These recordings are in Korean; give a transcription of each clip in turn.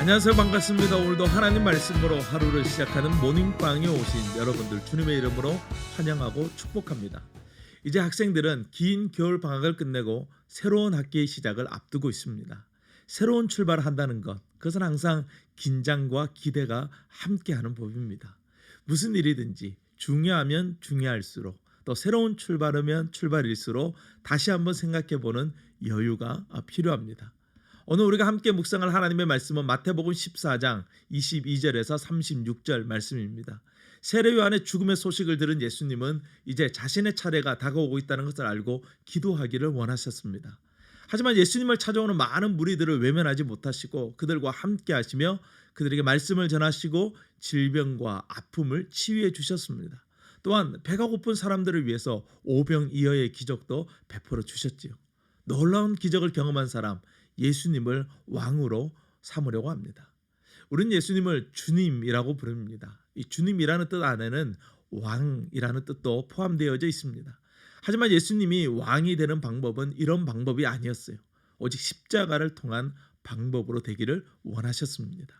안녕하세요. 반갑습니다. 오늘도 하나님 말씀으로 하루를 시작하는 모닝빵에 오신 여러분들 주님의 이름으로 환영하고 축복합니다. 이제 학생들은 긴 겨울 방학을 끝내고 새로운 학기의 시작을 앞두고 있습니다. 새로운 출발을 한다는 것 그것은 항상 긴장과 기대가 함께하는 법입니다. 무슨 일이든지 중요하면 중요할수록 또 새로운 출발이면 출발일수록 다시 한번 생각해보는 여유가 필요합니다 오늘 우리가 함께 묵상할 하나님의 말씀은 마태복음 14장 22절에서 36절 말씀입니다. 세례 요한의 죽음의 소식을 들은 예수님은 이제 자신의 차례가 다가오고 있다는 것을 알고 기도하기를 원하셨습니다. 하지만 예수님을 찾아오는 많은 무리들을 외면하지 못하시고 그들과 함께 하시며 그들에게 말씀을 전하시고 질병과 아픔을 치유해 주셨습니다. 또한 배가 고픈 사람들을 위해서 오병이어의 기적도 베풀어 주셨지요. 놀라운 기적을 경험한 사람 예수님을 왕으로 삼으려고 합니다. 우리는 예수님을 주님이라고 부릅니다. 이 주님이라는 뜻 안에는 왕이라는 뜻도 포함되어져 있습니다. 하지만 예수님이 왕이 되는 방법은 이런 방법이 아니었어요. 오직 십자가를 통한 방법으로 되기를 원하셨습니다.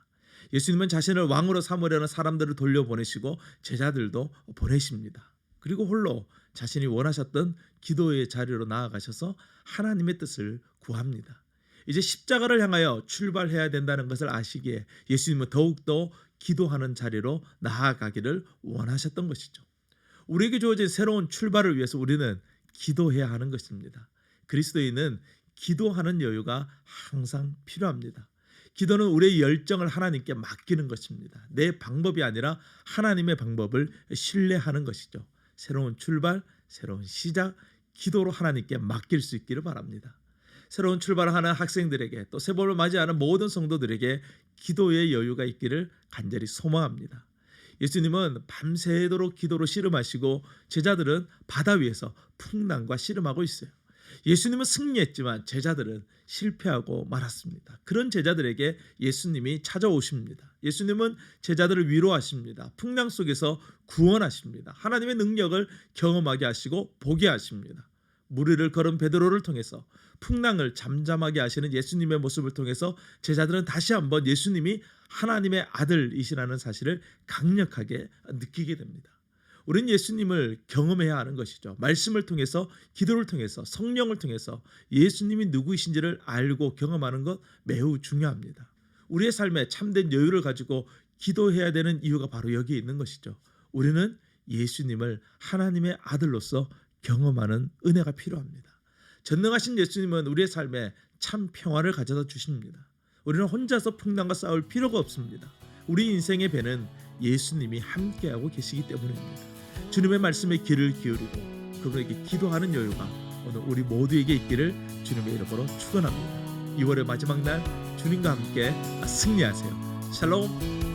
예수님은 자신을 왕으로 삼으려는 사람들을 돌려보내시고 제자들도 보내십니다. 그리고 홀로 자신이 원하셨던 기도의 자리로 나아가셔서 하나님의 뜻을 구합니다. 이제 십자가를 향하여 출발해야 된다는 것을 아시기에 예수님은 더욱더 기도하는 자리로 나아가기를 원하셨던 것이죠. 우리에게 주어진 새로운 출발을 위해서 우리는 기도해야 하는 것입니다. 그리스도인은 기도하는 여유가 항상 필요합니다. 기도는 우리의 열정을 하나님께 맡기는 것입니다. 내 방법이 아니라 하나님의 방법을 신뢰하는 것이죠. 새로운 출발, 새로운 시작, 기도로 하나님께 맡길 수 있기를 바랍니다. 새로운 출발을 하는 학생들에게 또 새봄을 맞이하는 모든 성도들에게 기도의 여유가 있기를 간절히 소망합니다. 예수님은 밤새도록 기도로 씨름하시고 제자들은 바다 위에서 풍랑과 씨름하고 있어요. 예수님은 승리했지만 제자들은 실패하고 말았습니다. 그런 제자들에게 예수님이 찾아오십니다. 예수님은 제자들을 위로하십니다. 풍랑 속에서 구원하십니다. 하나님의 능력을 경험하게 하시고 보게 하십니다. 무리를 걸은 베드로를 통해서 풍랑을 잠잠하게 하시는 예수님의 모습을 통해서 제자들은 다시 한번 예수님이 하나님의 아들이시라는 사실을 강력하게 느끼게 됩니다. 우리는 예수님을 경험해야 하는 것이죠. 말씀을 통해서 기도를 통해서 성령을 통해서 예수님이 누구이신지를 알고 경험하는 것 매우 중요합니다. 우리의 삶에 참된 여유를 가지고 기도해야 되는 이유가 바로 여기에 있는 것이죠. 우리는 예수님을 하나님의 아들로서 경험하는 은혜가 필요합니다. 전능하신 예수님은 우리의 삶에 참 평화를 가져다 주십니다. 우리는 혼자서 풍랑과 싸울 필요가 없습니다. 우리 인생의 배는 예수님이 함께하고 계시기 때문입니다. 주님의 말씀에 귀를 기울이고 그분에게 기도하는 여유가 오늘 우리 모두에게 있기를 주님의 이름으로 축원합니다. 2월의 마지막 날 주님과 함께 승리하세요. 샬롬.